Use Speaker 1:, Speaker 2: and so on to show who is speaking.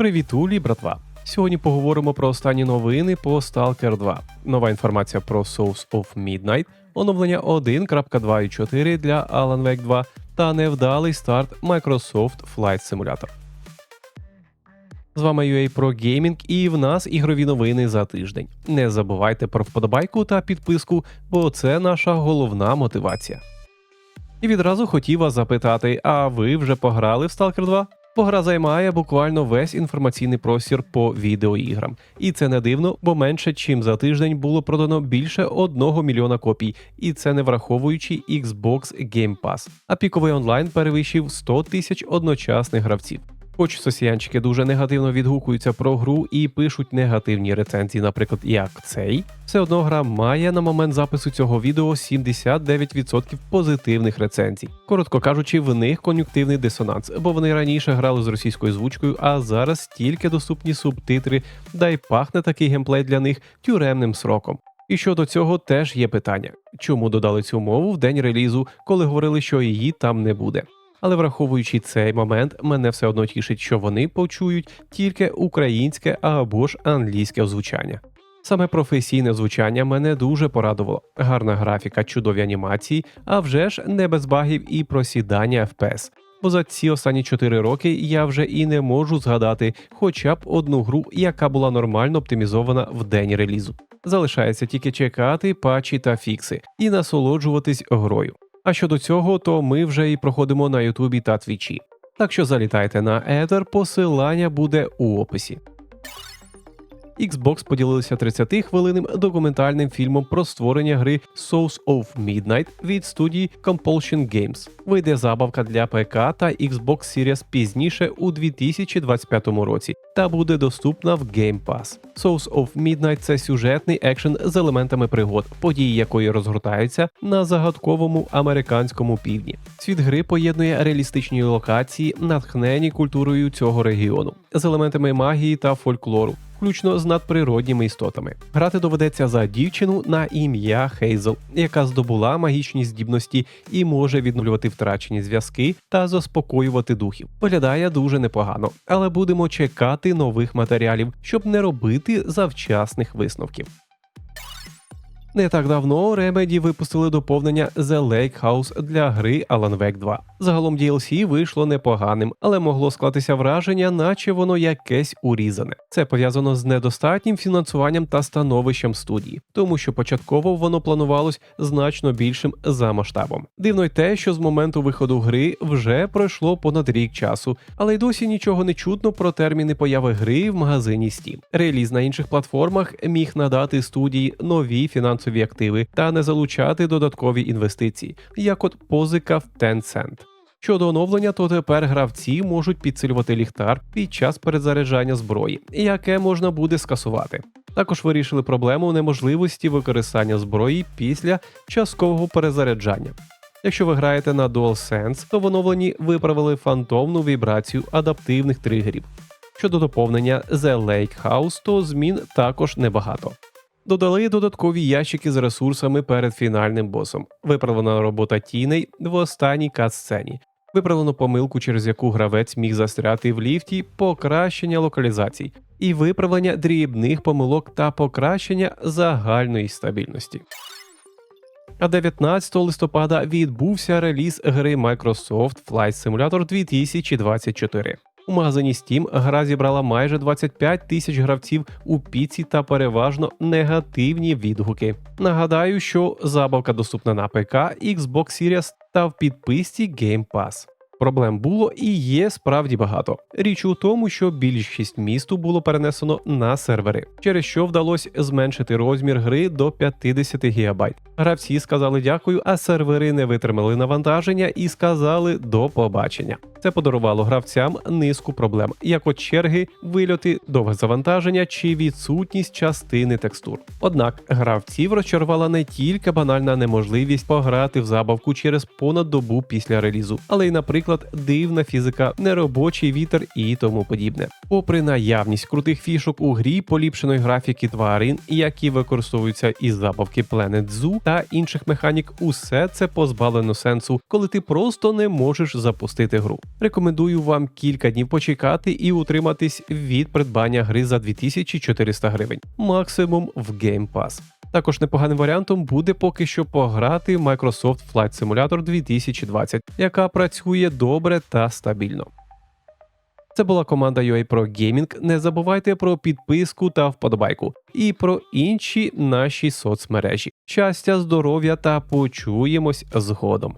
Speaker 1: Привітулі, братва! Сьогодні поговоримо про останні новини по Stalker 2. Нова інформація про Souls of Midnight, оновлення 1.2.4 для Alan Wake 2 та невдалий старт Microsoft Flight Simulator. З вами UA Pro Gaming і в нас ігрові новини за тиждень. Не забувайте про вподобайку та підписку, бо це наша головна мотивація. І відразу хотів вас запитати: а ви вже пограли в Stalker 2? Бо гра займає буквально весь інформаційний простір по відеоіграм. І це не дивно, бо менше чим за тиждень було продано більше одного мільйона копій, і це не враховуючи Xbox Game Pass. А піковий онлайн перевищив 100 тисяч одночасних гравців. Хоч сосіянчики дуже негативно відгукуються про гру і пишуть негативні рецензії, наприклад, як цей, все одно гра має на момент запису цього відео 79% позитивних рецензій. Коротко кажучи, в них кон'юктивний дисонанс, бо вони раніше грали з російською звучкою, а зараз тільки доступні субтитри, да й пахне такий геймплей для них тюремним сроком. І щодо цього теж є питання, чому додали цю мову в день релізу, коли говорили, що її там не буде. Але враховуючи цей момент, мене все одно тішить, що вони почують тільки українське або ж англійське озвучання. Саме професійне озвучання мене дуже порадувало. Гарна графіка, чудові анімації, а вже ж не без багів і просідання FPS. Бо за ці останні 4 роки я вже і не можу згадати хоча б одну гру, яка була нормально оптимізована в день релізу. Залишається тільки чекати патчі та фікси і насолоджуватись грою. А щодо цього, то ми вже і проходимо на Ютубі та Твічі. Так що залітайте на Етер, посилання буде у описі. Xbox поділилися 30-хвилинним документальним фільмом про створення гри Souls of Midnight від студії Compulsion Games. Вийде забавка для ПК та Xbox Series пізніше у 2025 році та буде доступна в Game Pass. Souls of Midnight – це сюжетний екшен з елементами пригод, події якої розгортаються на загадковому американському півдні. Світ гри поєднує реалістичні локації, натхнені культурою цього регіону, з елементами магії та фольклору включно з надприродніми істотами. Грати доведеться за дівчину на ім'я Хейзел, яка здобула магічні здібності і може відновлювати втрачені зв'язки та заспокоювати духів. Виглядає дуже непогано, але будемо чекати нових матеріалів, щоб не робити завчасних висновків. Не так давно Remedy випустили доповнення The Lake House для гри Alan Wake 2. Загалом DLC вийшло непоганим, але могло склатися враження, наче воно якесь урізане. Це пов'язано з недостатнім фінансуванням та становищем студії, тому що початково воно планувалось значно більшим за масштабом. Дивно й те, що з моменту виходу гри вже пройшло понад рік часу, але й досі нічого не чутно про терміни появи гри в магазині Steam. Реліз на інших платформах міг надати студії нові фінансові активи та не залучати додаткові інвестиції, як от позика в Tencent. Щодо оновлення, то тепер гравці можуть підсилювати ліхтар під час перезаряджання зброї, яке можна буде скасувати. Також вирішили проблему неможливості використання зброї після часткового перезаряджання. Якщо ви граєте на DualSense, то в оновленні виправили фантомну вібрацію адаптивних тригерів. Щодо доповнення The Lake House, то змін також небагато. Додали додаткові ящики з ресурсами перед фінальним босом. Виправлена робота тіней в останній кат-сцені. Виправлено помилку, через яку гравець міг застряти в ліфті, покращення локалізацій, і виправлення дрібних помилок та покращення загальної стабільності. А 19 листопада відбувся реліз гри Microsoft Flight Simulator 2024. У магазині Steam гра зібрала майже 25 тисяч гравців у піці та переважно негативні відгуки. Нагадаю, що забавка доступна на ПК, Xbox Series та в підписці Game Pass. Проблем було і є справді багато. Річ у тому, що більшість місту було перенесено на сервери, через що вдалося зменшити розмір гри до 50 ГБ. Гравці сказали дякую, а сервери не витримали навантаження і сказали до побачення. Це подарувало гравцям низку проблем, як от черги, вильоти, довге завантаження чи відсутність частини текстур. Однак гравців розчарувала не тільки банальна неможливість пограти в забавку через понад добу після релізу, але й, наприклад, дивна фізика, неробочий вітер і тому подібне. Попри наявність крутих фішок у грі, поліпшеної графіки тварин, які використовуються із забавки Planet Zoo та інших механік, усе це позбавлено сенсу, коли ти просто не можеш запустити гру. Рекомендую вам кілька днів почекати і утриматись від придбання гри за 2400 гривень, максимум в Game Pass. Також непоганим варіантом буде поки що пограти Microsoft Flight Simulator 2020, яка працює добре та стабільно. Це була команда UA Pro Gaming. Не забувайте про підписку та вподобайку і про інші наші соцмережі. Щастя, здоров'я та почуємось згодом.